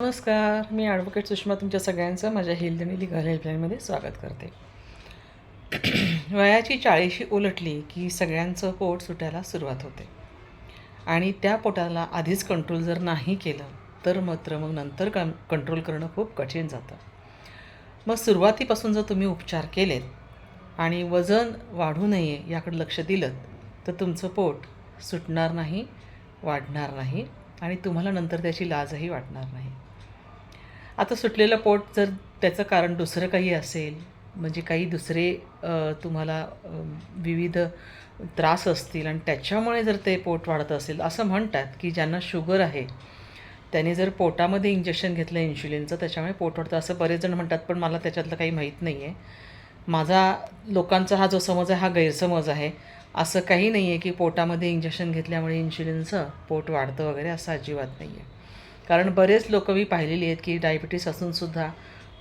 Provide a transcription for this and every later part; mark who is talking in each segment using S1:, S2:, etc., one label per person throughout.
S1: नमस्कार मी ॲडव्होकेट सुषमा तुमच्या सगळ्यांचं माझ्या हेल्थ आणि लिगल हेल्पलाईनमध्ये स्वागत करते. वयाची चाळीशी उलटली की सगळ्यांचं पोट सुटायला सुरुवात होते. आणि त्या पोटाला आधीच कंट्रोल जर नाही केलं तर मात्र मग नंतर कं कंट्रोल करणं खूप कठीण जातं. मग सुरुवातीपासून जर तुम्ही उपचार केलेत आणि वजन वाढू नये याकडे लक्ष दिलं तर तुमचं पोट सुटणार नाही वाढणार नाही आणि तुम्हाला नंतर त्याची लाजही वाटणार नाही. आता सुटलेलं पोट जर त्याचं कारण दुसरं काही असेल म्हणजे काही दुसरे तुम्हाला विविध त्रास असतील आणि त्याच्यामुळे जर ते पोट वाढत असेल असं म्हणतात की ज्यांना शुगर आहे त्याने जर पोटामध्ये इंजेक्शन घेतलं इन्शुलिनचं त्याच्यामुळे पोट वाढतं असं बरेच जण म्हणतात पण मला त्याच्यातलं काही माहीत नाही आहे माझा लोकांचा हा जो समज आहे हा गैरसमज आहे. असं काही नाही आहे की पोटामध्ये इंजेक्शन घेतल्यामुळे इन्शुलिनचं पोट वाढतं वगैरे असं अजिबात नाही आहे कारण बरेच लोक मी पाहिलेली आहेत की डायबिटीस असूनसुद्धा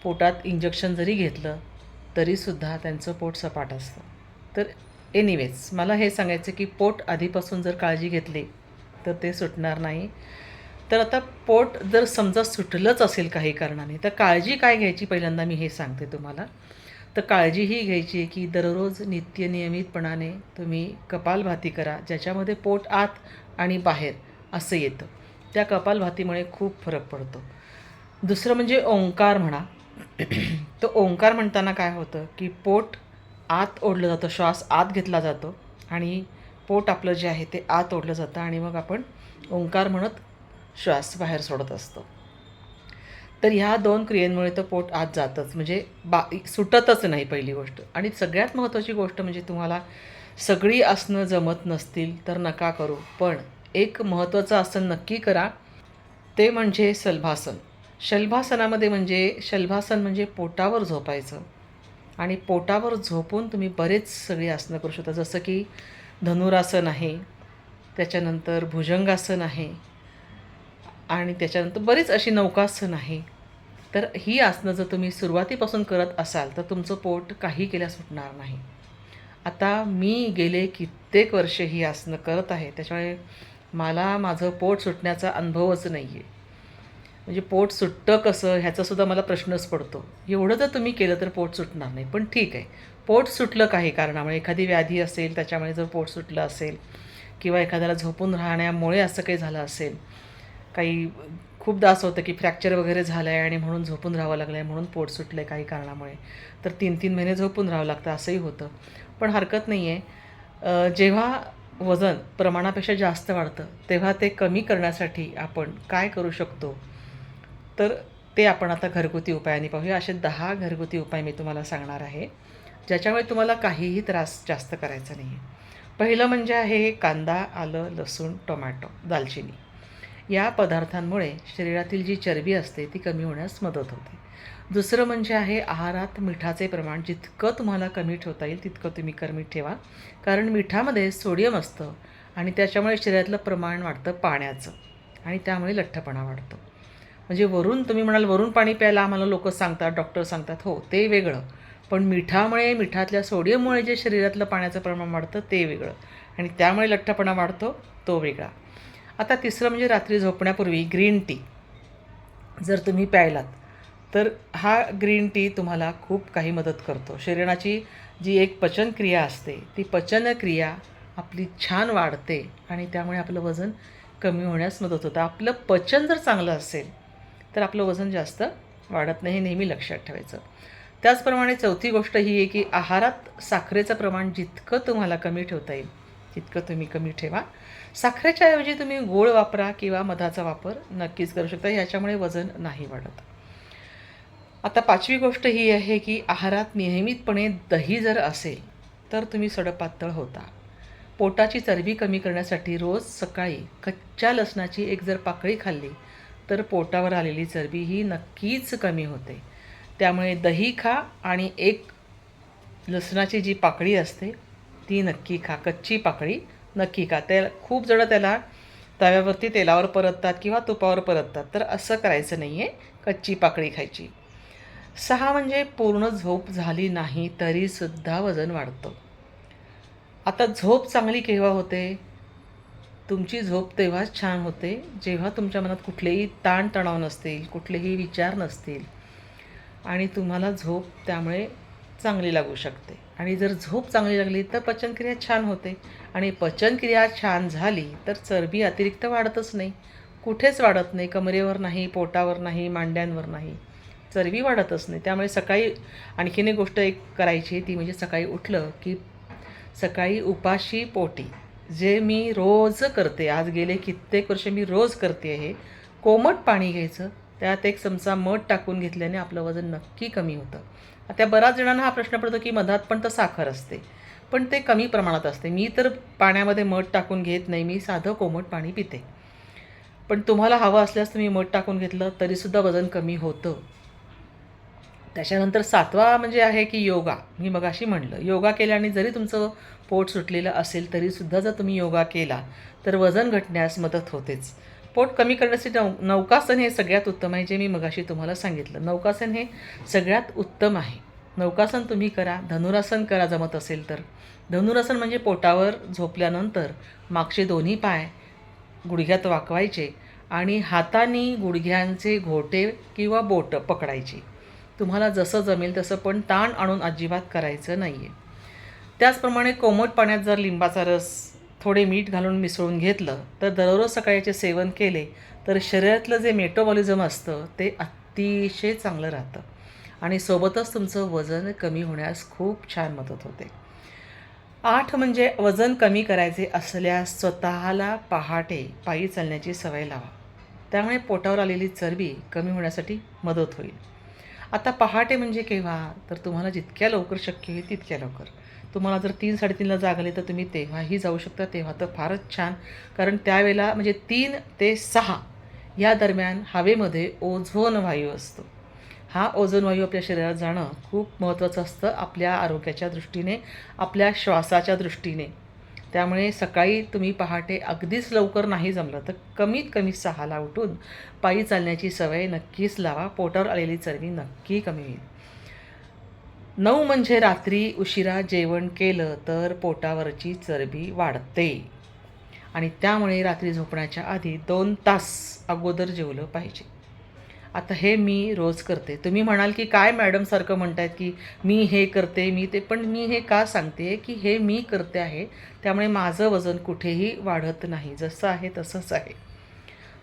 S1: पोटात इंजेक्शन जरी घेतलं तरीसुद्धा त्यांचं पोट सपाट असतं. तर एनिवेज मला हे सांगायचं की पोट आधीपासून जर काळजी घेतली तर ते सुटणार नाही. तर आता पोट जर समजा सुटलंच असेल काही कारणाने तर काळजी काय घ्यायची? पहिल्यांदा मी हे सांगते तुम्हाला. तर काळजी ही घ्यायची आहे की दररोज नित्य नियमितपणाने तुम्ही कपालभाती करा ज्याच्यामध्ये पोट आत आणि बाहेर असं येतं. त्या कपालभातीमुळे खूप फरक पडतो. दुसरं म्हणजे ओंकार म्हणा. तो ओंकार म्हणताना काय होतं की पोट आत ओढलं जातं श्वास आत घेतला जातो आणि पोट आपलं जे आहे ते आत ओढलं जातं आणि मग आपण ओंकार म्हणत श्वास बाहेर सोडत असतो. तर ह्या दोन क्रियेंमुळे तर पोट आत जातच म्हणजे बा सुटतच नाही पहिली गोष्ट. आणि सगळ्यात महत्त्वाची गोष्ट म्हणजे तुम्हाला सगळी आसनं जमत नसतील तर नका करू पण एक महत्त्वाचं आसन नक्की करा. ते म्हणजे शल्भासन. शल्भासनामध्ये म्हणजे शल्भासन म्हणजे पोटावर झोपायचं. आणि पोटावर झोपून तुम्ही बरेच सगळी आसनं करू शकता. जसं की धनुरासन आहे त्याच्यानंतर भुजंगासन आहे आणि त्याच्यानंतर बरीच अशी नौकासन आहे. तर ही आसनं जर तुम्ही सुरुवातीपासून करत असाल तर तुमचं पोट काही केल्या सुटणार नाही. आता मी गेले कित्येक वर्ष ही आसनं करत आहे. त्याच्यामुळे मला माझं पोट सुटण्याचा अनुभवच नाही आहे म्हणजे पोट सुटतं कसं ह्याचासुद्धा मला प्रश्नच पडतो. एवढं जर तुम्ही केलं तर पोट सुटणार नाही पण ठीक आहे. पोट सुटलं काही कारणामुळे एखादी व्याधी असेल त्याच्यामुळे जर पोट सुटलं असेल किंवा एखाद्याला झोपून राहण्यामुळे असं काही झालं असेल काही खूपदा असं होतं की फ्रॅक्चर वगैरे झालं आहे आणि म्हणून झोपून राहावं लागलं आहे म्हणून पोट सुटलं आहे काही कारणामुळे तर तीन तीन महिने झोपून राहावं लागतं असंही होतं. पण हरकत नाही आहे जेव्हा वजन प्रमाणापेक्षा जास्त वाढतं तेव्हा ते कमी करण्यासाठी आपण काय करू शकतो? तर ते आपण आता घरगुती उपायाने पाहूया. असे दहा घरगुती उपाय मी तुम्हाला सांगणार आहे ज्याच्यामुळे तुम्हाला काहीही त्रास जास्त करायचा नाही आहे पहिलं म्हणजे आहे कांदा आलं लसूण टोमॅटो दालचिनी. या पदार्थांमुळे शरीरातील जी चरबी असते ती कमी होण्यास मदत होते. दुसरं म्हणजे आहे आहारात मिठाचे प्रमाण. जितकं तुम्हाला कमी ठेवता येईल तितकं तुम्ही कमी ठेवा. कारण मिठामध्ये सोडियम असतं आणि त्याच्यामुळे शरीरातलं प्रमाण वाढतं पाण्याचं आणि त्यामुळे लठ्ठपणा वाढतो. म्हणजे वरून तुम्ही म्हणाल वरून पाणी प्यायला आम्हाला लोक सांगतात डॉक्टर सांगतात. हो ते वेगळं. पण मिठामुळे मिठातल्या सोडियममुळे जे शरीरातलं पाण्याचं प्रमाण वाढतं ते वेगळं. आणि त्यामुळे लठ्ठपणा वाढतो तो वेगळा. आता तिसरं म्हणजे रात्री झोपण्यापूर्वी ग्रीन टी. जर तुम्ही प्यायलात तर हा ग्रीन टी तुम्हाला खूप काही मदत करतो. शरीराची जी एक पचनक्रिया असते ती पचनक्रिया आपली छान वाढते आणि त्यामुळे आपलं वजन कमी होण्यास मदत होतं. आपलं पचन जर चांगलं असेल तर आपलं वजन जास्त वाढत नाही हे नेहमी लक्षात ठेवायचं. त्याचप्रमाणे चौथी गोष्ट ही आहे की आहारात साखरेचं प्रमाण जितकं तुम्हाला कमी ठेवता येईल तितकं तुम्ही कमी ठेवा. साखरेच्या ऐवजी तुम्ही गोळ वापरा किंवा मधाचा वापर नक्कीच करू शकता. ह्याच्यामुळे वजन नाही वाढत. आता पाचवी गोष्ट ही आहे की आहारात नियमितपणे दही जर असेल तर तुम्ही सडपातळ होता. पोटाची चरबी कमी करण्यासाठी रोज सकाळी कच्च्या लसणाची एक जर पाकळी खाल्ली तर पोटावर आलेली चरबी ही नक्कीच कमी होते. त्यामुळे दही खा आणि एक लसणाची जी पाकळी असते ती नक्की खा. कच्ची पाकळी नक्की खा. त्या खूप जणं त्याला तव्यावरती तेलावर परततात किंवा तुपावर परततात तर असं करायचं नाही आहे कच्ची पाकळी खायची. सहा म्हणजे पूर्ण झोप झाली नाही तरीसुद्धा वजन वाढतं. आता झोप चांगली केव्हा होते? तुमची झोप तेव्हाच छान होते जेव्हा तुमच्या मनात कुठलेही ताणतणाव नसतील कुठलेही विचार नसतील. आणि तुम्हाला झोप त्यामुळे चांगली लागू शकते. आणि जर झोप चांगली लागली तर पचनक्रिया छान होते. आणि पचनक्रिया छान झाली तर चरबी अतिरिक्त वाढतच नाही. कुठेच वाढत नाही कमरेवर नाही पोटावर नाही मांड्यांवर नाही. चरबी वाढतच नाही. त्यामुळे सकाळी आणखीन एक गोष्ट एक करायची ती म्हणजे सकाळी उठलं की सकाळी उपाशी पोटी. जे मी रोज करते आज गेले कित्येक वर्ष मी रोज करते हे कोमट पाणी घ्यायचं त्यात एक चमचा मध टाकून घेतल्याने आपलं वजन नक्की कमी होतं. आता बऱ्याच जणांना हा प्रश्न पडतो की मधात पण तर साखर असते पण ते कमी प्रमाणात असते. मी तर पाण्यामध्ये मध टाकून घेत नाही मी साधं कोमट पाणी पिते. पण तुम्हाला हवं असल्यास तुम्ही मध टाकून घेतलं तरीसुद्धा वजन कमी होतं. त्याच्यानंतर सातवा म्हणजे आहे की योगा. मी मगाशी म्हणलं योगा केल्याने जरी तुमचं पोट सुटलेलं असेल तरीसुद्धा जर तुम्ही योगा केला तर वजन घटण्यास मदत होतेच. पोट कमी करण्यासाठी नौ नौकासन हे सगळ्यात उत्तम आहे जे मी मगाशी तुम्हाला सांगितलं. नौकासन हे सगळ्यात उत्तम आहे. नौकासन तुम्ही करा धनुरासन करा जमत असेल तर. धनुरासन म्हणजे पोटावर झोपल्यानंतर मागचे दोन्ही पाय गुडघ्यात वाकवायचे आणि हाताने गुडघ्यांचे घोटे किंवा बोटं पकडायची. तुम्हाला जसं जमेल तसं पण ताण आणून अजिबात करायचं नाही आहे त्याचप्रमाणे कोमट पाण्यात जर लिंबाचा रस थोडे मीठ घालून मिसळून घेतलं तर दररोज सकाळी याचे सेवन केले तर शरीरातलं जे मेटाबॉलिझम असतं ते अतिशय चांगलं राहतं. आणि सोबतच तुमचं वजन कमी होण्यास खूप छान मदत होते. आठ म्हणजे वजन कमी करायचे असल्यास स्वतःला पहाटे पायी चालण्याची सवय लावा. त्यामुळे पोटावर आलेली चरबी कमी होण्यासाठी मदत होईल. आता पहाटे म्हणजे केव्हा? तर तुम्हाला जितक्या लवकर शक्य होईल तितक्या लवकर. तुम्हाला जर तीन साडेतीनला जाग तर तुम्ही तेव्हाही जाऊ शकता. तेव्हा तर फारच छान. कारण त्यावेळेला म्हणजे तीन ते सहा या दरम्यान हवेमध्ये ओझोन वायू असतो. हा ओझोन वायू आपल्या शरीरात जाणं खूप महत्त्वाचं असतं आपल्या आरोग्याच्या दृष्टीने आपल्या श्वासाच्या दृष्टीने. त्यामुळे सकाळी तुम्ही पहाटे अगदीच लवकर नाही जमलं तर कमीत कमी सहाला उठून पायी चालण्याची सवय नक्कीच लावा. पोटावर आलेली चरबी नक्की कमी होईल. नऊ म्हणजे रात्री उशिरा जेवण केलं तर पोटावरची चरबी वाढते. आणि त्यामुळे रात्री झोपण्याच्या आधी दोन तास अगोदर जेवलं पाहिजे. आता हे मी रोज करते. तुम्ही म्हणाल की काय मॅडमसारखं म्हणतायत की मी हे करते मी ते पण मी हे का सांगते की हे मी करते आहे त्यामुळे माझं वजन कुठेही वाढत नाही. जसं आहे तसंच आहे.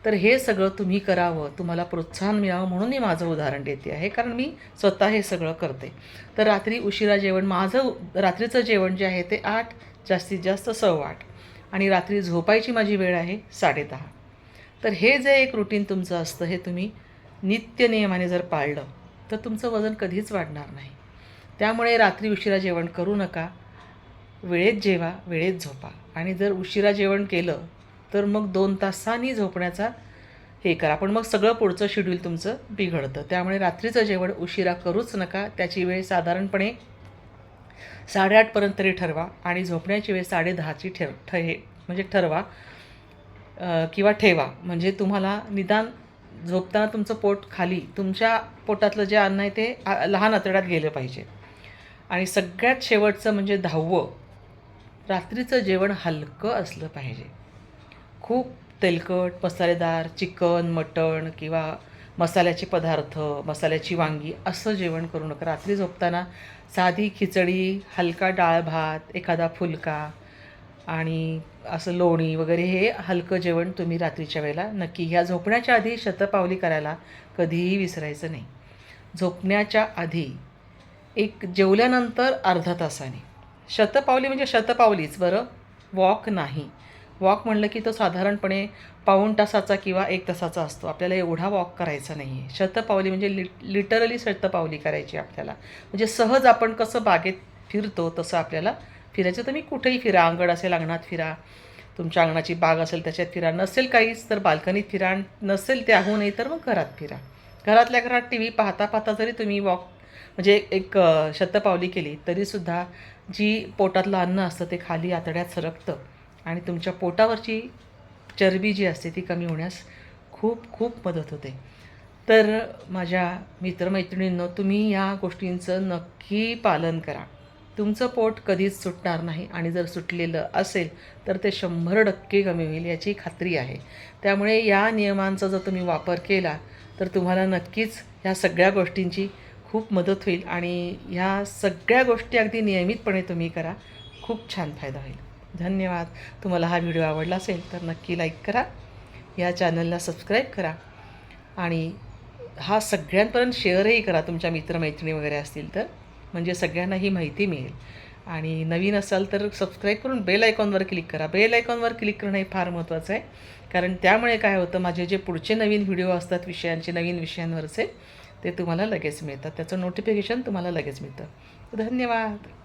S1: तर हे सगळं तुम्ही करावं तुम्हाला प्रोत्साहन मिळावं म्हणून मी माझं उदाहरण देते आहे कारण मी स्वतः हे सगळं करते. तर रात्री उशिरा जेवण माझं रात्रीचं जेवण जे आहे ते आठ जास्तीत जास्त सव्वा आठ. आणि रात्री झोपायची माझी वेळ आहे साडेदहा तर हे जे एक रुटीन तुमचं असतं हे तुम्ही नित्य नियमाने जर पाळलं तर तुमचं वजन कधीच वाढणार नाही. त्यामुळे रात्री उशिरा जेवण करू नका. वेळेत जेवा वेळेत झोपा. आणि जर उशिरा जेवण केलं तर मग दोन तासांनी झोपण्याचा हे करा. पण मग सगळं पुढचं शेड्यूल तुमचं बिघडतं. त्यामुळे रात्रीचं जेवण उशिरा करूच नका. त्याची वेळ साधारणपणे साडेआठपर्यंत तरी ठरवा. आणि झोपण्याची वेळ साडेदहाची ठेव ठ हे म्हणजे ठरवा किंवा ठेवा. म्हणजे तुम्हाला निदान झोपताना तुमचं पोट खाली तुमच्या पोटातलं जे अन्न आहे ते लहान आतड्यात गेलं पाहिजे. आणि सगळ्यात शेवटचं म्हणजे दहावं रात्रीचं जेवण हलकं असलं पाहिजे. खूप तेलकट मसालेदार चिकन मटण किंवा मसाल्याचे पदार्थ मसाल्याची वांगी असं जेवण करू नका. रात्री झोपताना साधी खिचडी हलका डाळ भात एखादा फुलका आणि असं लोणी वगैरे हे हलकं जेवण तुम्ही रात्रीच्या वेळेला नक्की ह्या झोपण्याच्या आधी शतपावली करायला कधीही विसरायचं नाही. झोपण्याच्या आधी एक जेवल्यानंतर अर्धा तासाने. शतपावली म्हणजे शतपावलीच बरं? वॉक नाही. वॉक म्हणलं की तो साधारणपणे पाऊण तासाचा किंवा एक तासाचा असतो. आपल्याला एवढा वॉक करायचा नाही आहे शतपावली म्हणजे लि लिटरली शतपावली करायची आपल्याला. म्हणजे सहज आपण कसं बागेत फिरतो तसं आपल्याला फिरायचं तर मी कुठेही फिरा अंगण असेल अंगणात फिरा. तुमच्या अंगणाची बाग असेल त्याच्यात फिरा. नसेल काहीच तर बाल्कनीत फिरा. नसेल त्याहून नाही तर मग घरात फिरा. घरातल्या घरात टी व्ही पाहता पाहता जरी तुम्ही वॉक म्हणजे एक शतपावली केली तरीसुद्धा जी पोटातलं अन्न असतं ते खाली आतड्यात सरकतं आणि तुमच्या पोटावरची चरबी जी असते ती कमी होण्यास खूप खूप मदत होते. तर माझ्या मित्रमैत्रिणींनो तुम्ही या गोष्टींचं नक्की पालन करा. तुमचं पोट कधीच सुटणार नाही आणि जर सुटलेलं असेल तर ते शंभर टक्के कमी होईल याची खात्री आहे. त्यामुळे या नियमांचा जर तुम्ही वापर केला तर तुम्हाला नक्कीच ह्या सगळ्या गोष्टींची खूप मदत होईल आणि ह्या सगळ्या गोष्टी अगदी नियमितपणे तुम्ही करा. खूप छान फायदा होईल. धन्यवाद. तुम्हाला हा व्हिडिओ आवडला असेल तर नक्की लाईक करा. या चॅनलला सबस्क्राईब करा आणि हा सगळ्यांपर्यंत शेअरही करा तुमच्या मित्रमैत्रिणी वगैरे असतील तर. म्हणजे सगळ्यांना ही माहिती मिळेल. आणि नवीन असाल तर सबस्क्राईब करून बेल आयकॉनवर क्लिक करा. बेल आयकॉनवर क्लिक करणं हे फार महत्त्वाचं आहे. कारण त्यामुळे काय होतं माझे जे पुढचे नवीन व्हिडिओ असतात विषयांचे नवीन विषयांवरचे ते तुम्हाला लगेच मिळतात. त्याचं नोटिफिकेशन तुम्हाला लगेच मिळतं. धन्यवाद!